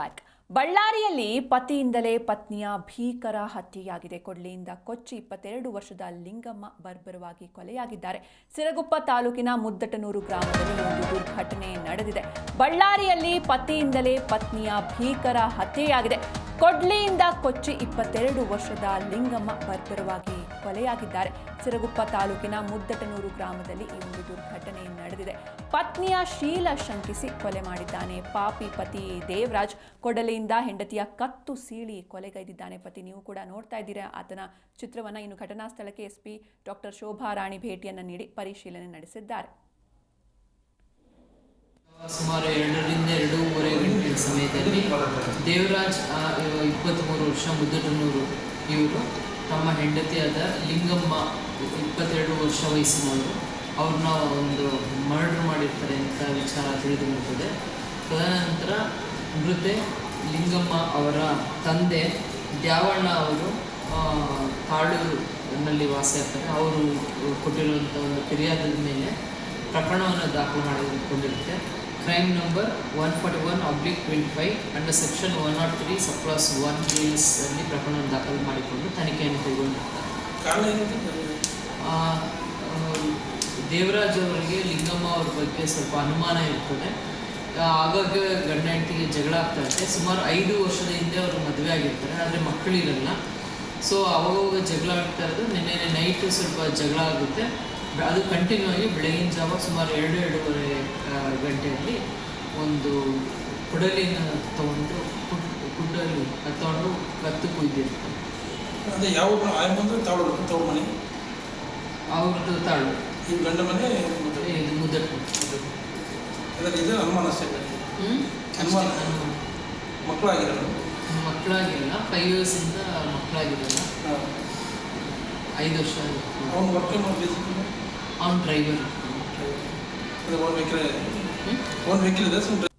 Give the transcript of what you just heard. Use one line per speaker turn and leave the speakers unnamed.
Back. ಬಳ್ಳಾರಿಯಲ್ಲಿ ಪತಿಯಿಂದಲೇ ಪತ್ನಿಯ ಭೀಕರ ಹತ್ಯೆಯಾಗಿದೆ. ಕೊಡ್ಲಿಯಿಂದ ಕೊಚ್ಚಿ ಇಪ್ಪತ್ತೆರಡು ವರ್ಷದ ಲಿಂಗಮ್ಮ ಬರ್ಬರವಾಗಿ ಕೊಲೆಯಾಗಿದ್ದಾರೆ. ಸಿರಗುಪ್ಪ ತಾಲೂಕಿನ ಮುದ್ದಟನೂರು ಗ್ರಾಮದಲ್ಲಿ ಒಂದು ದುರ್ಘಟನೆ ನಡೆದಿದೆ. ಬಳ್ಳಾರಿಯಲ್ಲಿ ಪತಿಯಿಂದಲೇ ಪತ್ನಿಯ ಭೀಕರ ಹತ್ಯೆಯಾಗಿದೆ. ಕೊಡ್ಲಿಯಿಂದ ಕೊಚ್ಚಿ ಇಪ್ಪತ್ತೆರಡು ವರ್ಷದ ಲಿಂಗಮ್ಮ ಬರ್ಬರವಾಗಿ ಕೊಲೆಯಾಗಿದ್ದಾರೆ. ಸಿರಗುಪ್ಪ ತಾಲೂಕಿನ ಮುದ್ದಟನೂರು ಗ್ರಾಮದಲ್ಲಿ ಈ ಒಂದು ದುರ್ಘಟನೆ ನಡೆದಿದೆ. ಪತ್ನಿಯ ಶೀಲ ಶಂಕಿಸಿ ಕೊಲೆ ಮಾಡಿದ್ದಾನೆ. ಪಾಪಿ ಪತಿ ದೇವರಾಜ್ ಕೊಡಲಿಯಿಂದ ಹೆಂಡತಿಯ ಕತ್ತು ಸೀಳಿ ಕೊಲೆಗೈದಿದ್ದಾನೆ. ಪತಿ, ನೀವು ಕೂಡ ನೋಡ್ತಾ ಇದ್ದೀರಾ? ಆತನ ಚಿತ್ರವನ್ನು ಇನ್ನು ಘಟನಾ ಸ್ಥಳಕ್ಕೆ ಎಸ್ಪಿ ಡಾಕ್ಟರ್ ಶೋಭಾ ರಾಣಿ ಭೇಟಿಯನ್ನ ನೀಡಿ ಪರಿಶೀಲನೆ ನಡೆಸಿದ್ದಾರೆ.
ಸುಮಾರು ಎರಡರಿಂದ ಎರಡೂವರೆ ಗಂಟೆ ಸಮಯದಲ್ಲಿ ದೇವರಾಜ್ ಇಪ್ಪತ್ತ್ಮೂರು ವರ್ಷ ಮುದ್ದಟನೂರು ಇವರು ತಮ್ಮ ಹೆಂಡತಿಯಾದ ಲಿಂಗಮ್ಮ, ಇಪ್ಪತ್ತೆರಡು ವರ್ಷ ವಯಸ್ಸಿನವರು. ಅವ್ರನ್ನ ಒಂದು ಮರ್ಡರ್ ಮಾಡಿರ್ತಾರೆ ಅಂತ ವಿಚಾರ ತಿಳಿದು ಬರ್ತದೆ ತದನಂತರ ಮೃತೆ ಲಿಂಗಮ್ಮ ಅವರ ತಂದೆ ದ್ಯಾವಣ್ಣ ಅವರು ಕಾಡುನಲ್ಲಿ ವಾಸ ಇರ್ತಾರೆ. ಅವರು ಕೊಟ್ಟಿರುವಂಥ ಒಂದು ಫಿರ್ಯಾದದ ಮೇಲೆ ಪ್ರಕರಣವನ್ನು ದಾಖಲು ಮಾಡಿಕೊಂಡಿರುತ್ತೆ. Crime number one forty one oblique twenty five under section one not three ಸಪ್ಲಸ್ one ಅಲ್ಲಿ ಪ್ರಕರಣವನ್ನು ದಾಖಲು ಮಾಡಿಕೊಂಡು ತನಿಖೆಯನ್ನು ಕೈಗೊಂಡಿರ್ತಾರೆ. ದೇವರಾಜ್ ಅವರಿಗೆ ಲಿಂಗಮ್ಮ ಅವ್ರ ಬಗ್ಗೆ ಸ್ವಲ್ಪ ಅನುಮಾನ ಇರ್ತದೆ. ಆಗಾಗ ಗಂಡ ಹೆಂಡತಿಗೆ ಜಗಳ ಆಗ್ತಾ ಇರುತ್ತೆ. ಸುಮಾರು ಐದು ವರ್ಷದ ಹಿಂದೆ ಅವರು ಮದುವೆ ಆಗಿರ್ತಾರೆ ಆದರೆ ಮಕ್ಕಳಿರಲ್ಲ ಸೊ ಅವಾಗ ಜಗಳ ಆಗ್ತಾ ಇರೋದು. ನಿನ್ನೆ ನೈಟು ಸ್ವಲ್ಪ ಜಗಳ ಆಗುತ್ತೆ. ಅದು ಕಂಟಿನ್ಯೂ ಆಗಿ ಬೆಳಗಿನ ಜಾವ ಸುಮಾರು ಎರಡು ಎರಡೂವರೆ ಗಂಟೆಯಲ್ಲಿ ಒಂದು ಕುಡಲಿನ ತಗೊಂಡು ಕುಡ್ ಕುಡ್ಡಲ್ಲಿ ಅದು ತಗೊಂಡು ಕತ್ತು ಕುಯ್ದಿರ್ತಾರೆ
ಅಂದರೆ ಯಾವ ತಾಳು ತವ್ರ ಮನೆ?
ಅವ್ರದ್ದು ತಾಳು
ಈ ಗಂಡ ಮನೆ
ಮುದ್ದಟ್ಟು
ಇದರ ಇದು ಅನುಮಾನ ಅಷ್ಟೇ ಅನುಮಾನ. ಮಕ್ಕಳಾಗಿರಲ್ಲ
ಮಕ್ಕಳಾಗಿಲ್ಲ ಫೈವ್ ಇಯರ್ಸಿಂದ ಮಕ್ಕಳಾಗಿರಲ್ಲ. ಐದು ವರ್ಷ
ಅವ್ನು ವರ್ಕ್ ಮಾಡಿ
ಅವ್ನು ಡ್ರೈವರ್
ಅದು ಓನ್ ವೆಹಿಕಲ್ ಓನ್ ವೆಹಿಕಲ್ ಇದೆ